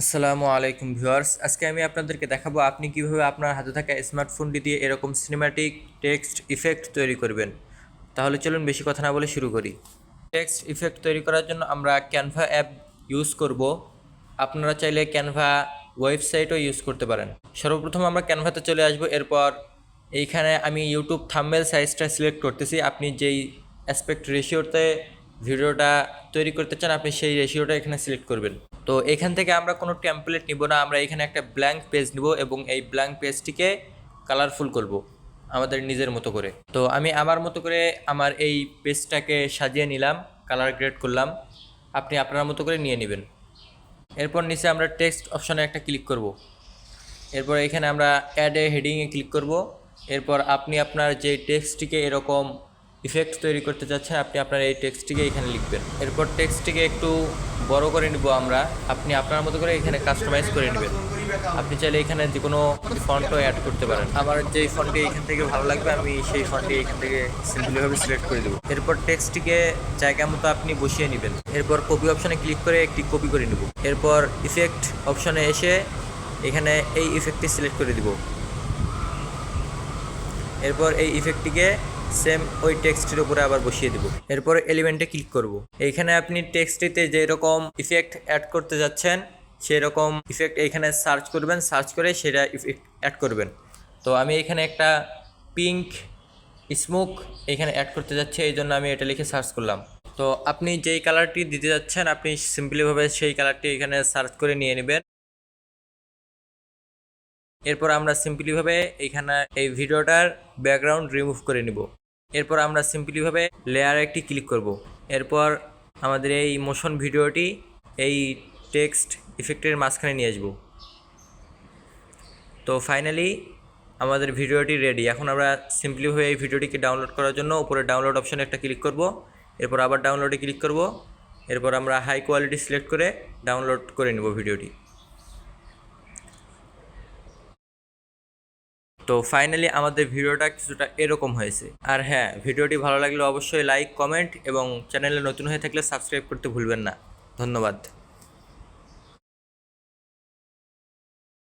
আসসালামু আলাইকুম ভিউয়ার্স, আজকে আমি আপনাদেরকে দেখাবো আপনি কীভাবে আপনার হাতে থাকা স্মার্টফোনটি দিয়ে এরকম সিনেমাটিক টেক্সট ইফেক্ট তৈরি করবেন। তাহলে চলুন বেশি কথা না বলে শুরু করি। টেক্সট ইফেক্ট তৈরি করার জন্য আমরা ক্যানভা অ্যাপ ইউজ করব। আপনারা চাইলে ক্যানভা ওয়েবসাইটও ইউজ করতে পারেন। সর্বপ্রথম আমরা ক্যানভাতে চলে আসব। এরপর এইখানে আমি ইউটিউব থাম্বেল সাইজটা সিলেক্ট করতেছি। আপনি যেই অ্যাসপেক্ট রেশিওতে ভিডিওটা তৈরি করতে চান, আপনি সেই রেশিওটা এখানে সিলেক্ট করবেন। তো এখান থেকে আমরা কোনো টেমপ্লেট নিব না, আমরা এখানে একটা ব্ল্যাঙ্ক পেজ নিব এবং এই ব্ল্যাঙ্ক পেজটিকে কালারফুল করব আমাদের নিজের মতো করে। তো আমি আমার মতো করে আমার এই পেজটাকে সাজিয়ে নিলাম কালার গ্রেড করলাম, আপনি আপনার মতো করে নিয়ে নেবেন। এরপর নিচে আমরা টেক্সট অপশানে একটা ক্লিক করব। এরপর এখানে আমরা অ্যাড এ হেডিংয়ে ক্লিক করব। এরপর আপনি আপনার যে টেক্সটটিকে এরকম ইফেক্ট তৈরি করতে চাচ্ছেন আপনি আপনার এই টেক্সটটিকে এখানে লিখবেন। এরপর টেক্সটটিকে একটু বড় করে নিব আমরা। আপনি আপনার মতো করে এখানে কাস্টমাইজ করে নেবেন। আপনি চাইলে এখানে যে কোনো ফন্টও অ্যাড করতে পারেন। আমার যেই ফন্টটি এখান থেকে ভালো লাগবে, আমি সেই ফন্টটি এখান থেকে সিম্পলিভাবে সিলেক্ট করে দেবো। এরপর টেক্সটটিকে জায়গা মতো আপনি বসিয়ে নেবেন। এরপর কপি অপশনে ক্লিক করে একটি কপি করে নেব। এরপর ইফেক্ট অপশনে এসে এখানে এই ইফেক্টটি সিলেক্ট করে দিব। এরপর এই ইফেক্টটিকে সেম ওই টেক্সটের উপরে আবার বসিয়ে দেব। এরপর এলিমেন্টে ক্লিক করব। এইখানে আপনি টেক্সটটিতে যেরকম ইফেক্ট অ্যাড করতে যাচ্ছেন সেই রকম ইফেক্ট এইখানে সার্চ করবেন সার্চ করে সেটা ইফেক্ট অ্যাড করবেন। তো আমি এখানে একটা পিঙ্ক স্মোক এখানে অ্যাড করতে যাচ্ছি, এই জন্য আমি এটা লিখে সার্চ করলাম। তো আপনি যেই কালারটি দিতে যাচ্ছেন, আপনি সিম্পলিভাবে সেই কালারটি এখানে সার্চ করে নিয়ে নেবেন। এরপর আমরা সিম্পলিভাবে এইখানে এই ভিডিওটার ব্যাকগ্রাউন্ড রিমুভ করে নিব। এরপর আমরা সিম্পলিভাবে লেয়ার একটি ক্লিক করব। এরপর আমাদের এই মোশন ভিডিওটি এই টেক্সট ইফেক্টের মাঝখানে নিয়ে আসব। তো ফাইনালি আমাদের ভিডিওটি রেডি। এখন আমরা সিম্পলিভাবে এই ভিডিওটিকে ডাউনলোড করার জন্য উপরে ডাউনলোড অপশনে একটা ক্লিক করব। এরপর আবার ডাউনলোডে ক্লিক করব। এরপর আমরা হাই কোয়ালিটি সিলেক্ট করে ডাউনলোড করে নেব ভিডিওটি। তো ফাইনালি আমাদের ভিডিওটা কিছুটা এরকম হয়েছে। আর হ্যাঁ ভিডিওটি ভালো লাগলে অবশ্যই লাইক কমেন্ট এবং চ্যানেলে নতুন হয়ে থাকলে সাবস্ক্রাইব করতে ভুলবেন না। ধন্যবাদ।